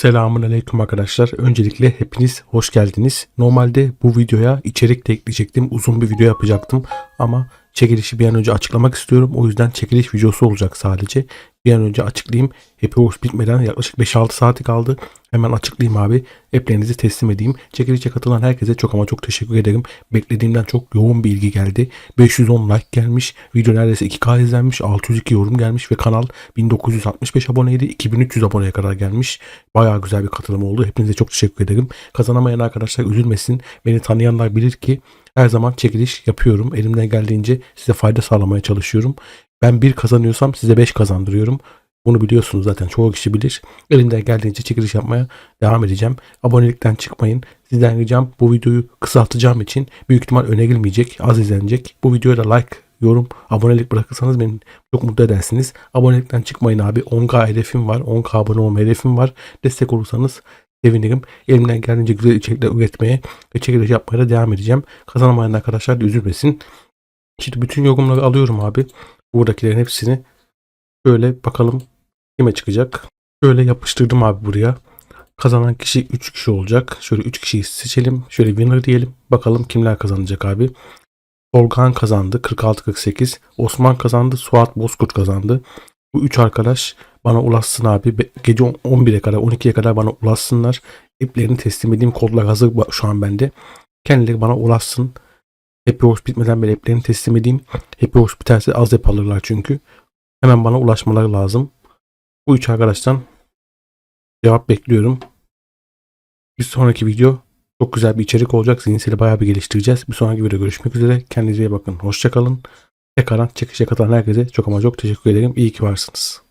Selamun aleyküm arkadaşlar. Öncelikle hepiniz hoş geldiniz. Normalde bu videoya içerik de ekleyecektim. Uzun bir video yapacaktım. Ama çekilişi bir an önce açıklamak istiyorum. O yüzden çekiliş videosu olacak sadece. Bir an önce açıklayayım. Happy Horse bitmeden yaklaşık 5-6 saati kaldı. Hemen açıklayayım abi. App'lerinizi teslim edeyim. Çekilişe katılan herkese çok ama çok teşekkür ederim. Beklediğimden çok yoğun bir ilgi geldi. 510 like gelmiş. Video neredeyse 2K izlenmiş. 602 yorum gelmiş ve kanal 1965 aboneydi. 2300 aboneye kadar gelmiş. Bayağı güzel bir katılım oldu. Hepinize çok teşekkür ederim. Kazanamayan arkadaşlar üzülmesin. Beni tanıyanlar bilir ki her zaman çekiliş yapıyorum. Elimden geldiğince size fayda sağlamaya çalışıyorum. Ben bir kazanıyorsam size 5 kazandırıyorum. Bunu biliyorsunuz zaten çoğu kişi bilir. Elimden geldiğince çekiliş yapmaya devam edeceğim. Abonelikten çıkmayın. Sizden ricam bu videoyu kısaltacağım için büyük ihtimal öne gelmeyecek, az izlenecek. Bu videoya da like, yorum, abonelik bırakırsanız beni çok mutlu edersiniz. Abonelikten çıkmayın abi. 10k hedefim var. 10k abone olma hedefim var. Destek olursanız sevinirim. Elimden geldiğince güzel içerikler üretmeye ve çekiliş yapmaya da devam edeceğim. Kazanamayan arkadaşlar da üzülmesin. Şimdi bütün yorumları alıyorum abi. Buradakilerin hepsini Şöyle bakalım kime çıkacak. Şöyle yapıştırdım abi buraya. Kazanan kişi 3 kişi olacak. Şöyle 3 kişiyi seçelim. Şöyle winner diyelim. Bakalım kimler kazanacak abi. Tolgan kazandı 46-48. Osman kazandı. Suat Bozkurt kazandı. Bu 3 arkadaş bana ulaşsın abi. Gece 11'e kadar 12'ye kadar bana ulaşsınlar. İplerini teslim edeyim. Kodlar hazır şu an bende. Kendileri bana ulaşsın. Happy Horse bitmeden beri iplerini teslim edeyim. Happy Horse biterse az ip alırlar çünkü. Hemen bana ulaşmaları lazım. Bu üç arkadaştan cevap bekliyorum. Bir sonraki video çok güzel bir içerik olacak. Zihinseli bayağı bir geliştireceğiz. Bir sonraki videoda görüşmek üzere. Kendinize iyi bakın. Hoşçakalın. Tekrardan çekişe katılan herkese çok ama çok teşekkür ederim. İyi ki varsınız.